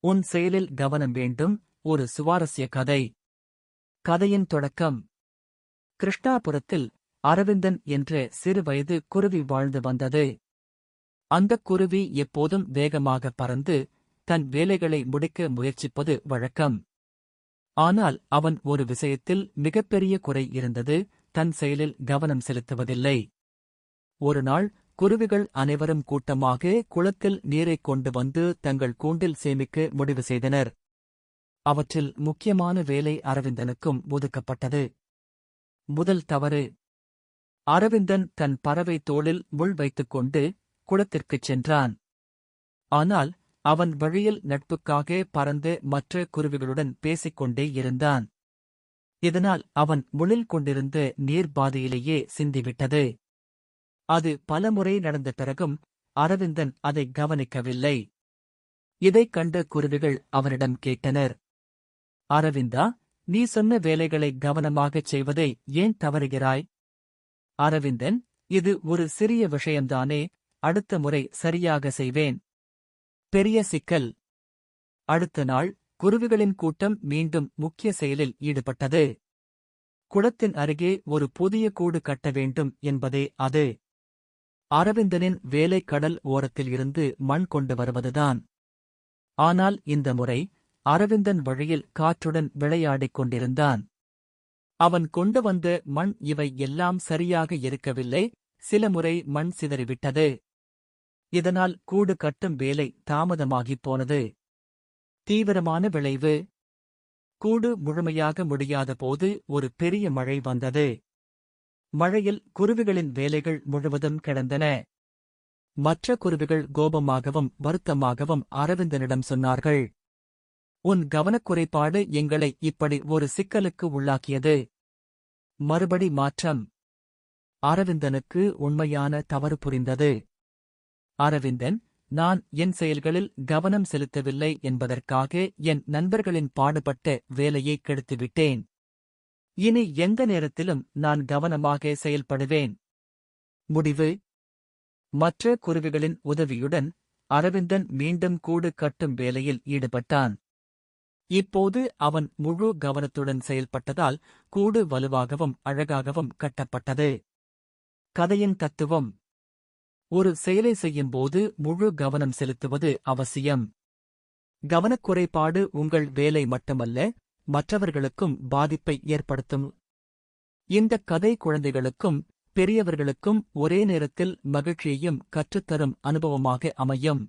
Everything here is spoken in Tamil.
உன் செயலில் கவனம் வேண்டும். ஒரு சுவாரஸ்ய கதை. கதையின் தொடக்கம். கிருஷ்ணாபுரத்தில் அரவிந்தன் என்ற சிறுவயது குருவி வாழ்ந்து வந்தது. அந்தக் குருவி எப்போதும் வேகமாக பறந்து தன் வேலைகளை முடிக்க முயற்சிப்பது வழக்கம். ஆனால் அவன் ஒரு விஷயத்தில் மிகப்பெரிய குறை இருந்தது. தன் செயலில் கவனம் செலுத்துவதில்லை. ஒருநாள் குருவிகள் அனைவரும் கூட்டமாக குளத்தில் நீரைக் கொண்டு வந்து தங்கள் கூண்டில் சேமிக்க முடிவு செய்தனர். அவற்றில் முக்கியமான வேலை அரவிந்தனுக்கும் ஒதுக்கப்பட்டது. முதல் தவறு அரவிந்தன் தன் பறவை தோளில் முள் வைத்துக் கொண்டு குளத்திற்குச் சென்றான். ஆனால் அவன் வழியில் நட்புக்காக பறந்து மற்ற குருவிகளுடன் பேசிக்கொண்டே இருந்தான். இதனால் அவன் முளில் கொண்டிருந்த நீர் பாதையிலேயே சிந்திவிட்டது. அது பலமுறை நடந்த பிறகும் அரவிந்தன் அதை கவனிக்கவில்லை. இதைக் கண்ட குருவிகள் அவனிடம் கேட்டனர். அரவிந்தா நீ சொன்ன வேலைகளை கவனமாகச் செய்வதை ஏன் தவறுகிறாய்? அரவிந்தன் இது ஒரு சிறிய விஷயம்தானே அடுத்த முறை சரியாக செய்வேன். பெரிய சிக்கல். அடுத்த நாள் குருவிகளின் கூட்டம் மீண்டும் முக்கிய செயலில் ஈடுபட்டது. குளத்தின் அருகே ஒரு புதிய கூடு கட்ட வேண்டும் என்பதே அது. அரவிந்தனின் வேலை கடல் ஓரத்தில் இருந்து மண் கொண்டு வருவதுதான். ஆனால் இந்த முறை அரவிந்தன் வழியில் காற்றுடன் விளையாடிக் கொண்டிருந்தான். அவன் கொண்டு வந்த மண் இவை எல்லாம் சரியாக இருக்கவில்லை. சில முறை மண் சிதறிவிட்டது. இதனால் கூடு கட்டும் வேலை தாமதமாகிப் போனது. தீவிரமான விளைவு. கூடு முழுமையாக முடியாத போது ஒரு பெரிய மழை வந்தது. மழையில் குருவிகளின் வேலைகள் முழுவதும் கிடந்தன. மற்ற குருவிகள் கோபமாகவும் வருத்தமாகவும் அரவிந்தனிடம் சொன்னார்கள் உன் கவனக்குறைபாடு எங்களை இப்படி ஒரு சிக்கலுக்கு உள்ளாக்கியது. மறுபடி மாற்றம். அரவிந்தனுக்கு உண்மையான தவறு புரிந்தது. அரவிந்தன் நான் என் செயல்களில் கவனம் செலுத்தவில்லை என்பதற்காக என் நண்பர்களின் பாடுபட்ட வேலையை கெடுத்துவிட்டேன். இனி எந்த நேரத்திலும் நான் கவனமாக செயல்படுவேன். முடிவு. மற்ற குருவிகளின் உதவியுடன் அரவிந்தன் மீண்டும் கூடு கட்டும் வேலையில் ஈடுபட்டான். இப்போது அவன் முழு கவனத்துடன் செயல்பட்டதால் கூடு வலுவாகவும் அழகாகவும் கட்டப்பட்டது. கதையின் தத்துவம். ஒரு செயலை செய்யும்போது முழு கவனம் செலுத்துவது அவசியம். கவனக்குறைபாடு உங்கள் வேலை மட்டுமல்ல மற்றவர்களுக்கும் பாதிப்பை ஏற்படுத்தும். இந்த கதை குழந்தைகளுக்கும் பெரியவர்களுக்கும் ஒரே நேரத்தில் மகிழ்ச்சியையும் கற்றுத்தரும் அனுபவமாக அமையும்.